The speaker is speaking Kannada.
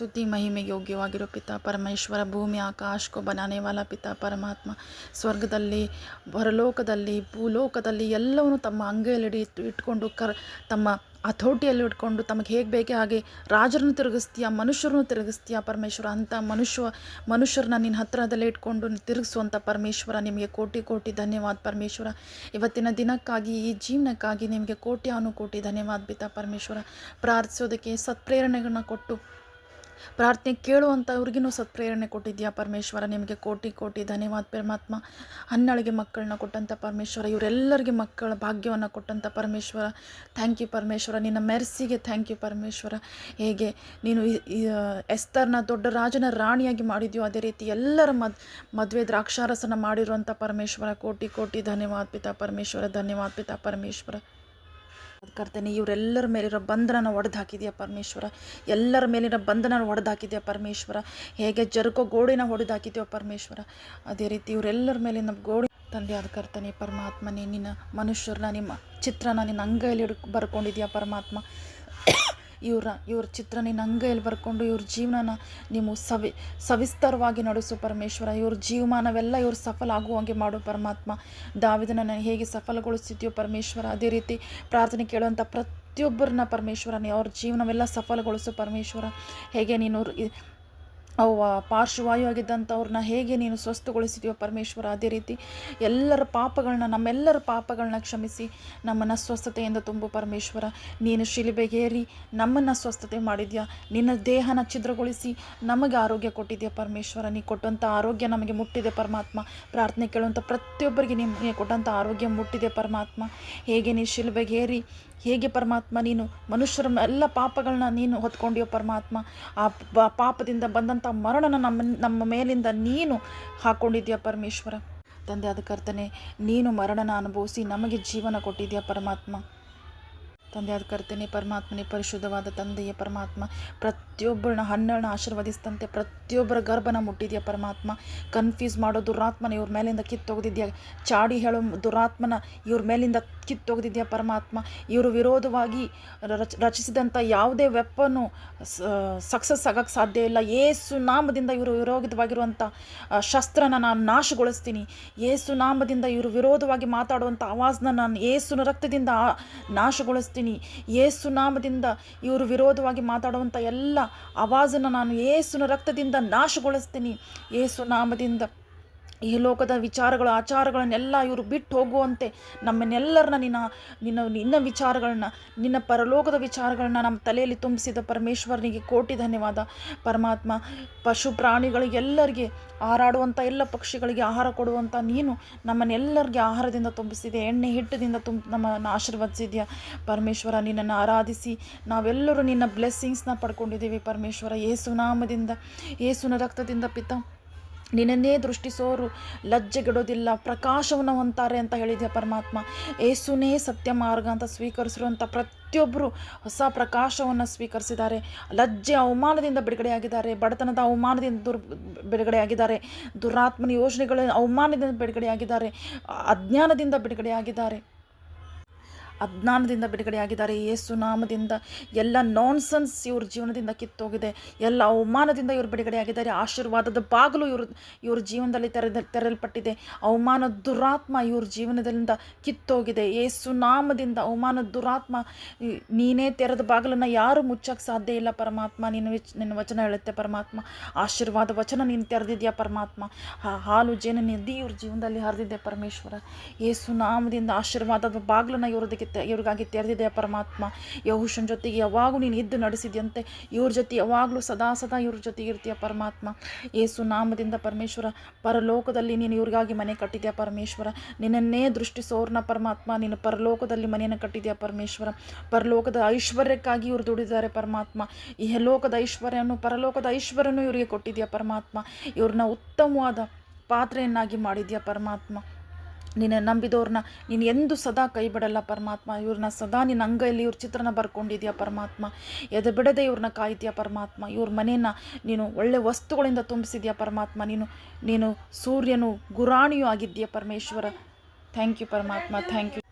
ಸ್ತುತಿ ಮಹಿಮೆ ಯೋಗ್ಯವಾಗಿರೋ ಪಿತಾ ಪರಮೇಶ್ವರ, ಭೂಮಿ ಆಕಾಶಕ್ಕೂ ಬನಾನೆ ವಾಲ ಪಿತಾ ಪರಮಾತ್ಮ. ಸ್ವರ್ಗದಲ್ಲಿ ಹೊರಲೋಕದಲ್ಲಿ ಭೂಲೋಕದಲ್ಲಿ ಎಲ್ಲವನ್ನು ತಮ್ಮ ಅಂಗೈಯಲ್ಲಿ ಇಟ್ಕೊಂಡು, ಕರ್, ತಮ್ಮ ಅಥೋಟಿಯಲ್ಲಿ ಇಟ್ಕೊಂಡು ತಮಗೆ ಹೇಗೆ ಬೇಕೇ ಹಾಗೆ ರಾಜರನ್ನು ತಿರುಗಿಸ್ತೀಯ, ಮನುಷ್ಯರನ್ನು ತಿರುಗಿಸ್ತೀಯ ಪರಮೇಶ್ವರ ಅಂಥ ಮನುಷ್ಯ, ಮನುಷ್ಯರನ್ನ ನಿನ್ನ ಹತ್ತಿರದಲ್ಲೇ ಇಟ್ಕೊಂಡು ತಿರುಗಿಸುವಂಥ ಪರಮೇಶ್ವರ ನಿಮಗೆ ಕೋಟಿ ಕೋಟಿ ಧನ್ಯವಾದ ಪರಮೇಶ್ವರ. ಇವತ್ತಿನ ದಿನಕ್ಕಾಗಿ, ಈ ಜೀವನಕ್ಕಾಗಿ ನಿಮಗೆ ಕೋಟ್ಯಾನು ಕೋಟಿ ಧನ್ಯವಾದ ಬಿತ್ತ ಪರಮೇಶ್ವರ. ಪ್ರಾರ್ಥಿಸೋದಕ್ಕೆ ಸತ್ಪ್ರೇರಣೆಗಳನ್ನ ಕೊಟ್ಟು ಪ್ರಾರ್ಥನೆ ಕೇಳುವಂಥವ್ರಿಗೂ ಸತ್ಪ್ರೇರಣೆ ಕೊಟ್ಟಿದ್ಯಾ ಪರಮೇಶ್ವರ? ನಿಮಗೆ ಕೋಟಿ ಕೋಟಿ ಧನ್ಯವಾದ ಪರಮಾತ್ಮ. ಹನ್ನಳಿಗೆ ಮಕ್ಕಳನ್ನ ಕೊಟ್ಟಂಥ ಪರಮೇಶ್ವರ, ಇವರೆಲ್ಲರಿಗೆ ಮಕ್ಕಳ ಭಾಗ್ಯವನ್ನು ಕೊಟ್ಟಂಥ ಪರಮೇಶ್ವರ. Thank you Parameshwara. ನಿನ್ನ ಮೆರ್ಸಿಗೆ ಥ್ಯಾಂಕ್ ಯು ಪರಮೇಶ್ವರ. ಹೇಗೆ? ನೀನು ಎಸ್ತರ್ನ ದೊಡ್ಡ ರಾಜನ ರಾಣಿಯಾಗಿ ಮಾಡಿದ್ಯೋ ಅದೇ ರೀತಿ ಎಲ್ಲರ ಮದ್, ಮದುವೆ ದ್ರಾಕ್ಷಾರಸನ ಮಾಡಿರುವಂಥ ಪರಮೇಶ್ವರ. ಕೋಟಿ ಕೋಟಿ ಧನ್ಯವಾದ ಪಿತಾ ಪರಮೇಶ್ವರ, ಧನ್ಯವಾದ ಪಿತಾ ಪರಮೇಶ್ವರ. ಕರ್ತನೆ, ಇವರೆಲ್ಲರ ಮೇಲಿರೋ ಬಂಧನನ ಒಡೆದು ಹಾಕಿದೆಯಾ ಪರಮೇಶ್ವರ? ಎಲ್ಲರ ಮೇಲಿರೋ ಬಂಧನ ಒಡೆದು ಹಾಕಿದೆಯಾ ಪರಮೇಶ್ವರ? ಹೇಗೆ ಜರುಕೋ ಗೋಡಿನ ಹೊಡೆದು ಹಾಕಿದೆಯೋ ಪರಮೇಶ್ವರ? ಅದೇ ರೀತಿ ಇವರೆಲ್ಲರ ಮೇಲಿನ ಗೋಡಿ ತಂದೆ ಅದು ಕರ್ತನೆ ಪರಮಾತ್ಮನೇ, ನಿನ್ನ ಮನುಷ್ಯರನ್ನ, ನಿಮ್ಮ ಚಿತ್ರನ ನಿನ್ನ ಅಂಗೈಲಿ ಹಿಡ್ಕೊ ಬರ್ಕೊಂಡಿದ್ಯಾ ಪರಮಾತ್ಮ? ಇವ್ರ ಇವ್ರ ಚಿತ್ರ ನಿನ್ನ ಅಂಗೈಯಲ್ಲಿ ಬರ್ಕೊಂಡು ಇವ್ರ ಜೀವನನ ನೀವು ಸವಿ, ಸವಿಸ್ತರವಾಗಿ ನಡೆಸು ಪರಮೇಶ್ವರ. ಇವ್ರ ಜೀವಮಾನವೆಲ್ಲ ಇವ್ರು ಸಫಲ ಆಗುವಂಗೆ ಮಾಡು ಪರಮಾತ್ಮ. ದಾವಿದನನ್ನು ಹೇಗೆ ಸಫಲಗೊಳಿಸಿದ್ಯೋ ಪರಮೇಶ್ವರ, ಅದೇ ರೀತಿ ಪ್ರಾರ್ಥನೆ ಕೇಳುವಂಥ ಪ್ರತಿಯೊಬ್ಬರನ್ನ ಪರಮೇಶ್ವರನೇ ಅವ್ರ ಜೀವನವೆಲ್ಲ ಸಫಲಗೊಳಿಸು ಪರಮೇಶ್ವರ. ಹೇಗೆ ನೀನು ಇ- ಅವು ಪಾರ್ಶ್ವವಾಯು ಆಗಿದ್ದಂಥವ್ರನ್ನ ಹೇಗೆ ನೀನು ಸ್ವಸ್ಥಗೊಳಿಸಿದೆಯೋ ಪರಮೇಶ್ವರ, ಅದೇ ರೀತಿ ಎಲ್ಲರ ಪಾಪಗಳನ್ನ, ನಮ್ಮೆಲ್ಲರ ಪಾಪಗಳನ್ನ ಕ್ಷಮಿಸಿ ನಮ್ಮನ್ನು ಸ್ವಸ್ಥತೆಯಿಂದ ತುಂಬು ಪರಮೇಶ್ವರ. ನೀನು ಶಿಲುಬೆಗೇರಿ ನಮ್ಮನ್ನು ಸ್ವಸ್ಥತೆ ಮಾಡಿದ್ಯಾ? ನಿನ್ನ ದೇಹನ ಛಿದ್ರಗೊಳಿಸಿ ನಮಗೆ ಆರೋಗ್ಯ ಕೊಟ್ಟಿದ್ಯಾ ಪರಮೇಶ್ವರ? ನೀ ಕೊಟ್ಟಂಥ ಆರೋಗ್ಯ ನಮಗೆ ಮುಟ್ಟಿದೆ ಪರಮಾತ್ಮ. ಪ್ರಾರ್ಥನೆ ಕೇಳುವಂಥ ಪ್ರತಿಯೊಬ್ಬರಿಗೆ ನಿಮಗೆ ಕೊಟ್ಟಂಥ ಆರೋಗ್ಯ ಮುಟ್ಟಿದೆ ಪರಮಾತ್ಮ. ಹೇಗೆ ನೀ ಶಿಲುಬೆಗೇರಿ ಹೇಗೆ ಪರಮಾತ್ಮ, ನೀನು ಮನುಷ್ಯರ ಎಲ್ಲ ಪಾಪಗಳನ್ನ ನೀನು ಹೊತ್ಕೊಂಡಿಯೋ ಪರಮಾತ್ಮ, ಆ ಪಾಪದಿಂದ ಬಂದಂಥ ಮರಣನ ನಮ್ಮ ನಮ್ಮ ಮೇಲಿಂದ ನೀನು ಹಾಕ್ಕೊಂಡಿದ್ಯಾ ಪರಮೇಶ್ವರ? ತಂದೆ ಆದ ನೀನು ಮರಣನ ಅನುಭವಿಸಿ ನಮಗೆ ಜೀವನ ಕೊಟ್ಟಿದ್ಯಾ ಪರಮಾತ್ಮ? ತಂದೆ ಅದು ಕರ್ತನೆ, ಪರಮಾತ್ಮನೇ, ಪರಿಶುದ್ಧವಾದ ತಂದೆಯ ಪರಮಾತ್ಮ, ಪ್ರತಿಯೊಬ್ಬರನ್ನ ಹನ್ನೆರಡನ್ನ ಆಶೀರ್ವದಿಸ್ತಂತೆ ಪ್ರತಿಯೊಬ್ಬರ ಗರ್ಭನ ಮುಟ್ಟಿದೆಯಾ ಪರಮಾತ್ಮ? ಕನ್ಫ್ಯೂಸ್ ಮಾಡೋ ದುರಾತ್ಮನ ಇವ್ರ ಮೇಲಿಂದ ಕಿತ್ತೊಗೆದಿದ್ಯಾ ಚಾಡಿ ಹೇಳೋ ದುರಾತ್ಮನ ಇವ್ರ ಮೇಲಿಂದ ಕಿತ್ತೊಗೆದಿದ್ಯಾ ಪರಮಾತ್ಮ? ಇವರು ವಿರೋಧವಾಗಿ ರಚ ರಚಿಸಿದಂಥ ಯಾವುದೇ ವೆಪ್ಪನ್ನು ಸಕ್ಸಸ್ ಆಗೋಕ್ಕೆ ಸಾಧ್ಯ ಇಲ್ಲ. ಏಸು ನಾಮದಿಂದ ಇವರು ವಿರೋಧವಾಗಿರುವಂಥ ಶಸ್ತ್ರನ ನಾನು ನಾಶಗೊಳಿಸ್ತೀನಿ. ಏಸು ನಾಮದಿಂದ ಇವರು ವಿರೋಧವಾಗಿ ಮಾತಾಡುವಂಥ ಆವಾಜನ್ನ ನಾನು ಏಸುನ ರಕ್ತದಿಂದ ಆ- ನಾಶಗೊಳಿಸ್ತೀನಿ ಏಸು ನಾಮದಿಂದ ಇವರು ವಿರೋಧವಾಗಿ ಮಾತಾಡುವಂಥ ಎಲ್ಲ ಆವಾಜನ್ನು ನಾನು ಏಸುನ ರಕ್ತದಿಂದ ನಾಶಗೊಳಿಸ್ತೀನಿ. ಏಸು ನಾಮದಿಂದ ಈ ಲೋಕದ ವಿಚಾರಗಳು, ಆಚಾರಗಳನ್ನೆಲ್ಲ ಇವರು ಬಿಟ್ಟು ಹೋಗುವಂತೆ ನಮ್ಮನ್ನೆಲ್ಲರನ್ನ ನಿನ್ನ ನಿನ್ನ ನಿನ್ನ ವಿಚಾರಗಳನ್ನ, ನಿನ್ನ ಪರಲೋಕದ ವಿಚಾರಗಳನ್ನ ನಮ್ಮ ತಲೆಯಲ್ಲಿ ತುಂಬಿಸಿದ ಪರಮೇಶ್ವರನಿಗೆ ಕೋಟಿ ಧನ್ಯವಾದ. ಪರಮಾತ್ಮ, ಪಶು ಪ್ರಾಣಿಗಳಿಗೆಲ್ಲರಿಗೆ ಹಾರಾಡುವಂಥ ಎಲ್ಲ ಪಕ್ಷಿಗಳಿಗೆ ಆಹಾರ ಕೊಡುವಂಥ ನೀನು ನಮ್ಮನ್ನೆಲ್ಲರಿಗೆ ಆಹಾರದಿಂದ ತುಂಬಿಸಿದೆ, ಎಣ್ಣೆ ಹಿಟ್ಟದಿಂದ ತುಂಬ ನಮ್ಮನ್ನು ಆಶೀರ್ವದಿಸಿದೆಯಾ. ಪರಮೇಶ್ವರ, ನಿನ್ನನ್ನು ಆರಾಧಿಸಿ, ನಾವೆಲ್ಲರೂ ನಿನ್ನ ಬ್ಲೆಸ್ಸಿಂಗ್ಸ್ನ ಪಡ್ಕೊಂಡಿದ್ದೀವಿ ಪರಮೇಶ್ವರ. ಏಸು ನಾಮದಿಂದ, ಏಸುನ ರಕ್ತದಿಂದ ಪಿತ. ನಿನ್ನನ್ನೇ ದೃಷ್ಟಿಸೋರು, ಲಜ್ಜೆಗೆಡೋದಿಲ್ಲ, ಪ್ರಕಾಶವನ್ನು ಹೊಂತಾರೆ ಅಂತ ಹೇಳಿದೆ ಪರಮಾತ್ಮ. ಏಸುನೇ ಸತ್ಯ ಮಾರ್ಗ ಅಂತ ಸ್ವೀಕರಿಸಿರುವಂಥ ಪ್ರತಿಯೊಬ್ಬರು ಹೊಸ ಪ್ರಕಾಶವನ್ನು ಸ್ವೀಕರಿಸಿದ್ದಾರೆ. ಲಜ್ಜೆ ಅವಮಾನದಿಂದ ಬಿಡುಗಡೆಯಾಗಿದ್ದಾರೆ, ಬಡತನದ ಅವಮಾನದಿಂದ ದುರ್ ಬಿಡುಗಡೆಯಾಗಿದ್ದಾರೆ, ದುರಾತ್ಮನ ಯೋಜನೆಗಳ ಅವಮಾನದಿಂದ ಬಿಡುಗಡೆಯಾಗಿದ್ದಾರೆ, ಅಜ್ಞಾನದಿಂದ ಬಿಡುಗಡೆಯಾಗಿದ್ದಾರೆ. ಅಜ್ಞಾನದಿಂದ ಬಿಡುಗಡೆಯಾಗಿದ್ದಾರೆ. ಯೇಸು ನಾಮದಿಂದ ಎಲ್ಲ ನಾನ್ಸೆನ್ಸ್ ಇವ್ರ ಜೀವನದಿಂದ ಕಿತ್ತೋಗಿದೆ. ಎಲ್ಲ ಅವಮಾನದಿಂದ ಇವರು ಬಿಡುಗಡೆಯಾಗಿದ್ದಾರೆ. ಆಶೀರ್ವಾದದ ಬಾಗಿಲು ಇವ್ರ ಇವ್ರ ಜೀವನದಲ್ಲಿ ತೆರೆದ, ತೆರೆಯಲ್ಪಟ್ಟಿದೆ. ಅವಮಾನ ದುರಾತ್ಮ ಇವ್ರ ಜೀವನದಿಂದ ಕಿತ್ತೋಗಿದೆ. ಯೇಸು ನಾಮದಿಂದ ಅವಮಾನ ದುರಾತ್ಮ, ನೀನೇ ತೆರೆದ ಬಾಗಿಲನ್ನು ಯಾರು ಮುಚ್ಚಕ್ಕೆ ಸಾಧ್ಯ ಇಲ್ಲ ಪರಮಾತ್ಮ. ವಿಚ್, ನಿನ್ನ ವಚನ ಹೇಳುತ್ತೆ ಪರಮಾತ್ಮ. ಆಶೀರ್ವಾದ ವಚನ ನೀನು ತೆರೆದಿದ್ಯಾ ಪರಮಾತ್ಮ? ಹಾಲು ಜೇನು ನಿಧಿ ಇವ್ರ ಜೀವನದಲ್ಲಿ ಹರಿದಿದೆ ಪರಮೇಶ್ವರ. ಯೇಸು ನಾಮದಿಂದ ಆಶೀರ್ವಾದದ ಬಾಗಿಲನ್ನು ಇವ್ರದಕ್ಕೆ ತೆ- ಇವ್ರಿಗಾಗಿ ತೆರೆದಿದೆ ಪರಮಾತ್ಮ. ಯಹುಷನ ಜೊತೆಗೆ ಯಾವಾಗಲೂ ನೀನು ಇದ್ದು ನಡೆಸಿದ್ಯಂತೆ. ಇವ್ರ ಜೊತೆ ಯಾವಾಗಲೂ ಸದಾ ಸದಾ ಇವ್ರ ಜೊತೆಗೆ ಇರ್ತೀಯ ಪರಮಾತ್ಮ. ಏಸು ನಾಮದಿಂದ ಪರಮೇಶ್ವರ, ಪರಲೋಕದಲ್ಲಿ ನೀನು ಇವ್ರಿಗಾಗಿ ಮನೆ ಕಟ್ಟಿದ್ಯಾ ಪರಮೇಶ್ವರ? ನಿನ್ನನ್ನೇ ದೃಷ್ಟಿಸೋರ್ನ ಪರಮಾತ್ಮ, ನೀನು ಪರಲೋಕದಲ್ಲಿ ಮನೆಯನ್ನು ಕಟ್ಟಿದ್ಯಾ ಪರಮೇಶ್ವರ? ಪರಲೋಕದ ಐಶ್ವರ್ಯಕ್ಕಾಗಿ ಇವರು ದುಡಿದಿದ್ದಾರೆ ಪರಮಾತ್ಮ. ಈ ಲೋಕದ ಐಶ್ವರ್ಯವನ್ನು, ಪರಲೋಕದ ಐಶ್ವರ್ಯನು ಇವರಿಗೆ ಕೊಟ್ಟಿದ್ಯಾ ಪರಮಾತ್ಮ. ಇವ್ರನ್ನ ಉತ್ತಮವಾದ ಪಾತ್ರೆಯನ್ನಾಗಿ ಮಾಡಿದ್ಯಾ ಪರಮಾತ್ಮ. ನಿನ್ನ ನಂಬಿದವ್ರನ್ನ ನೀನು ಎಂದು ಸದಾ ಕೈ ಬಿಡಲ್ಲ ಪರಮಾತ್ಮ. ಇವ್ರನ್ನ ಸದಾ ನಿನ್ನ ಅಂಗೈಯಲ್ಲಿ ಇವ್ರ ಚಿತ್ರನ ಬರ್ಕೊಂಡಿದ್ಯಾ ಪರಮಾತ್ಮ? ಎದೆ ಬಿಡದೆ ಇವ್ರನ್ನ ಕಾಯ್ತೀಯ ಪರಮಾತ್ಮ? ಇವ್ರ ಮನೆಯನ್ನು ನೀನು ಒಳ್ಳೆ ವಸ್ತುಗಳಿಂದ ತುಂಬಿಸಿದ್ಯಾ ಪರಮಾತ್ಮ? ನೀನು ನೀನು ಸೂರ್ಯನು ಗುರಾಣಿಯೂ ಆಗಿದ್ದೀಯ ಪರಮೇಶ್ವರ? ಥ್ಯಾಂಕ್ ಯು ಪರಮಾತ್ಮ ಥ್ಯಾಂಕ್ ಯು